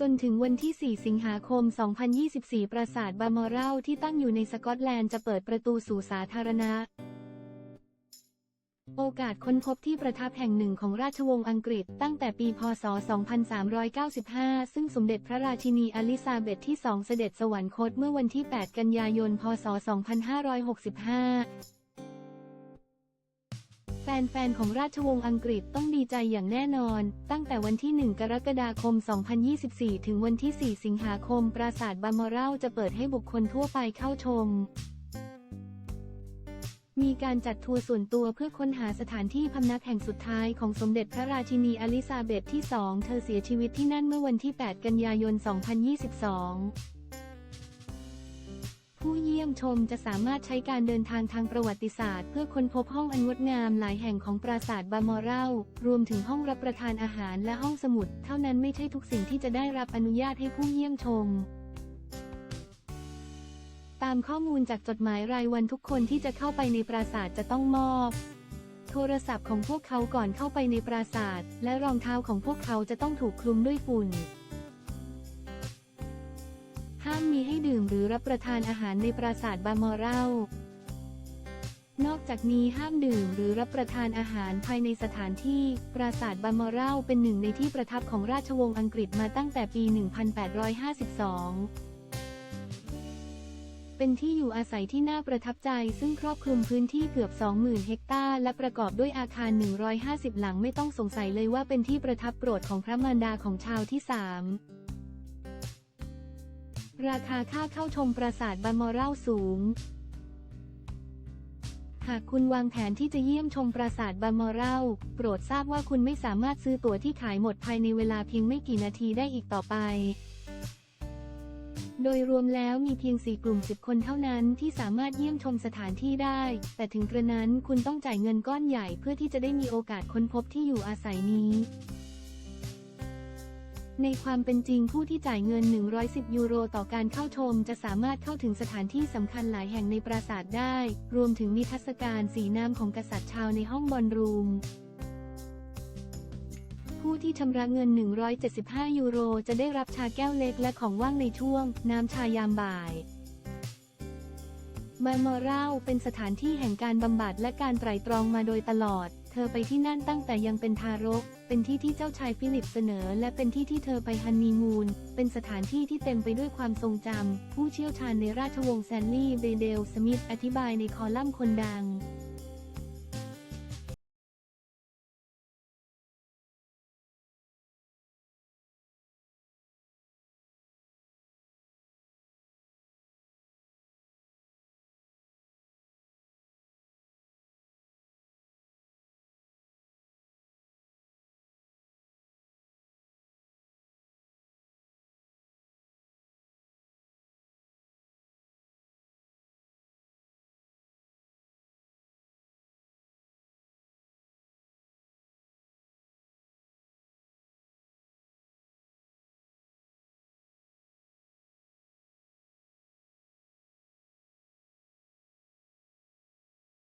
จนถึงวันที่ 4 สิงหาคม 2024 ปราสาทบามอรัลที่ตั้งอยู่ในสกอตแลนด์จะเปิดประตูสู่สาธารณะ โอกาสค้นพบที่ประทับแห่งหนึ่งของราชวงศ์อังกฤษตั้งแต่ปี พ.ศ.2395 ซึ่งสมเด็จพระราชินีอลิซาเบธที่ 2 เสด็จสวรรคตเมื่อวันที่ 8 กันยายน พ.ศ.2565 แฟนๆ ของราชวงศ์อังกฤษต้องดีใจอย่างแน่นอน ตั้งแต่วันที่ 1 กรกฎาคม 2024 ถึงวันที่ 4 สิงหาคม ปราสาทบาร์มอรัลจะเปิดให้บุคคลทั่วไปเข้าชม มีการจัดทัวร์ส่วนตัวเพื่อค้นหาสถานที่พำนักแห่งสุดท้ายของสมเด็จพระราชินีอลิซาเบธที่ 2 เธอเสียชีวิตที่นั่นเมื่อวันที่ 8 กันยายน 2022 ยี่ยมชมจะสามารถใช้การเดินทางทางประวัติศาสตร์ เพื่อค้นพบห้องอันงดงามหลายแห่งของปราสาทบาร์มอรัลรวมถึงห้องรับประทานอาหารและห้องสมุด เท่านั้นไม่ใช่ทุกสิ่งที่จะได้รับอนุญาตให้ผู้เยี่ยมชมตามข้อมูลจากจดหมายรายวันทุกคนที่จะเข้าไปในปราสาทจะต้องมอบ โทรศัพท์ของพวกเขาก่อนเข้าไปในปราสาท และรองเท้าของพวกเขาจะต้องถูกคลุมด้วยฝุ่น ห้ามมีให้ดื่มหรือรับประทานอาหารในปราสาทบาร์มอรัลนอกจากนี้ห้ามดื่มหรือรับประทานอาหารภายในสถานที่ ปราสาทบาร์มอรัลเป็นหนึ่งในที่ประทับของราชวงศ์อังกฤษมาตั้งแต่ปี 1852เป็นที่อยู่อาศัยที่น่าประทับใจซึ่งครอบคลุมพื้นที่เกือบ 20,000 เฮกตาร์และประกอบด้วยอาคาร 150 หลังไม่ต้องสงสัยเลยว่าเป็นที่ประทับโปรดของพระมารดาของชาวที่สาม ราคาค่าเข้าชมปราสาทบาร์มอรัลสูง หากคุณวางแผนที่จะเยี่ยมชมปราสาทบาร์มอรัลโปรดทราบว่าคุณไม่สามารถซื้อตั๋วที่ขายหมดภายในเวลาเพียงไม่กี่นาทีได้อีกต่อไป โดยรวมแล้วมีเพียง 4 กลุ่ม 10 คนเท่านั้นที่สามารถเยี่ยมชมสถานที่ได้ แต่ถึงกระนั้นคุณต้องจ่ายเงินก้อนใหญ่เพื่อที่จะได้มีโอกาสค้นพบที่อยู่อาศัยนี้ ในความเป็นจริงผู้ที่จ่ายเงิน 110 ยูโรต่อการเข้าชม จะสามารถเข้าถึงสถานที่สำคัญหลายแห่งในปราสาทได้ รวมถึงนิทรรศการสีน้ำของกษัตริย์ชาวในห้องบอลรูม ผู้ที่ชำระเงิน 175 ยูโร จะได้รับชาแก้วเล็กและของว่างในช่วง น้ำชายามบ่ายบาร์มอรัลเป็นสถานที่แห่งการบำบัดและการไตร่ตรองมาโดยตลอด เธอไปที่นั่นตั้งแต่ยังเป็นทารก เป็นที่ที่เจ้าชายฟิลิปเสนอ และเป็นที่ที่เธอไปฮันนีมูน เป็นสถานที่ที่เต็มไปด้วยความทรงจำ ผู้เชี่ยวชาญในราชวงศ์แซนลี่ เบเดล สมิธ อธิบายในคอลัมน์คนดัง